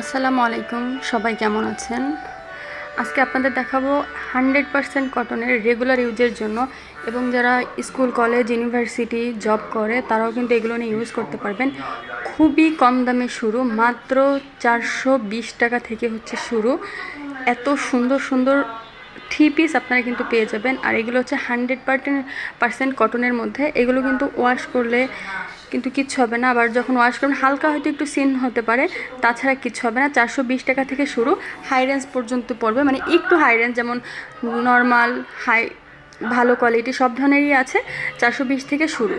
আসসালামু আলাইকুম, সবাই কেমন আছেন? আজকে আপনাদের দেখাবো হান্ড্রেড পারসেন্ট কটনের রেগুলার ইউজের জন্য এবং যারা স্কুল, কলেজ, ইউনিভার্সিটি জব করে, তারাও কিন্তু এগুলো নিয়ে ইউজ করতে পারবেন। খুবই কম দামে শুরু, মাত্র চারশো বিশ টাকা থেকে হচ্ছে শুরু। এত সুন্দর সুন্দর থ্রি পিস আপনারা কিন্তু পেয়ে যাবেন। আর এগুলো হচ্ছে হান্ড্রেড পার্সেন্ট পার্সেন্ট কটনের মধ্যে, এগুলো কিন্তু ওয়াশ করলে কিন্তু কিচ্ছু হবে না। আবার যখন ওয়াশ করবেন, হালকা হয়তো একটু সিন হতে পারে, তাছাড়া কিচ্ছু হবে না। চারশো বিশ টাকা থেকে শুরু হাই রেঞ্জ পর্যন্ত পড়বে। মানে একটু হাই রেঞ্জ যেমন নর্মাল হাই ভালো কোয়ালিটি সব ধরনেরই আছে, চারশো বিশ থেকে শুরু।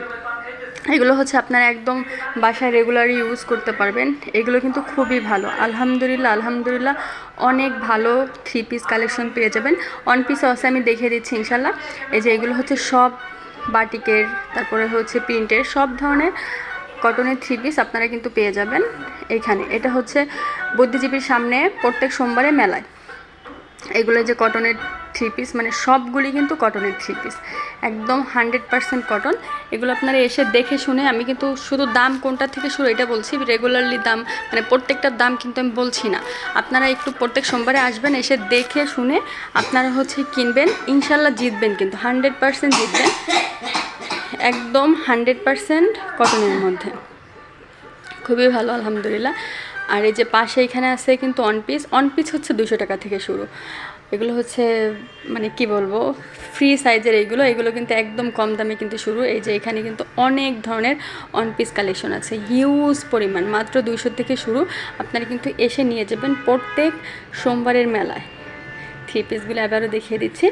এগুলো হচ্ছে আপনারা একদম বাসায় রেগুলারই ইউজ করতে পারবেন। এগুলো কিন্তু খুবই ভালো। আলহামদুলিল্লাহ আলহামদুলিল্লাহ অনেক ভালো থ্রি পিস কালেকশন পেয়ে যাবেন। ওয়ান পিসও আছে, আমি দেখিয়ে দিচ্ছি ইনশাল্লাহ। এই যে এগুলো হচ্ছে সব বাটিকের, তারপরে হচ্ছে প্রিন্টের সব ধরনের কটনের থ্রি পিস আপনারা কিন্তু পেয়ে যাবেন এখানে। এটা হচ্ছে বুদ্ধিজীবীর সামনে প্রত্যেক সোমবারে মেলায়। এগুলো যে কটনের থ্রি পিস মানে সবগুলি কিন্তু কটনের থ্রি পিস একদম হান্ড্রেড পারসেন্ট কটন এগুলো আপনারা এসে দেখে শুনে আমি কিন্তু শুধু দাম কোনটা থেকে শুরু এটা বলছি রেগুলারলি দাম মানে প্রত্যেকটার দাম কিন্তু আমি বলছি না। আপনারা একটু প্রত্যেক সোমবারে আসবেন, এসে দেখে শুনে আপনারা হচ্ছে কিনবেন ইনশাল্লাহ জিতবেন কিন্তু হান্ড্রেড পারসেন্ট জিতবেন। একদম হান্ড্রেড পারসেন্ট কটনের মধ্যে। খুবই ভালো, আলহামদুলিল্লাহ। আর এই যে পাশে এখানে আছে কিন্তু অন পিস অন পিস হচ্ছে দুশো টাকা থেকে শুরু। এগুলো হচ্ছে মানে কি বলব ফ্রি সাইজের এইগুলো, এগুলো কিন্তু একদম কম দামে কিন্তু শুরু। এই যে এখানে কিন্তু অনেক ধরনের অন পিস কালেকশন আছে হিউজ পরিমাণ, মাত্র দুইশো থেকে শুরু। আপনারা কিন্তু এসে নিয়ে যাবেন প্রত্যেক সোমবারের মেলায়। থ্রি পিসগুলো আবারও দেখিয়ে দিচ্ছি।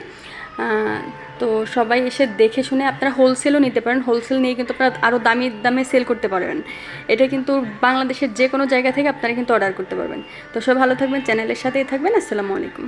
তো সবাই এসে দেখে শুনে আপনারা হোলসেলও নিতে পারেন। হোলসেল নিয়ে কিন্তু আপনারা আরও দামি দামে সেল করতে পারবেন। এটা কিন্তু বাংলাদেশের যে কোনো জায়গা থেকে আপনারা কিন্তু অর্ডার করতে পারবেন। তো সব ভালো থাকবেন চ্যানেলের সাথেই থাকবেন। আসসালামু আলাইকুম।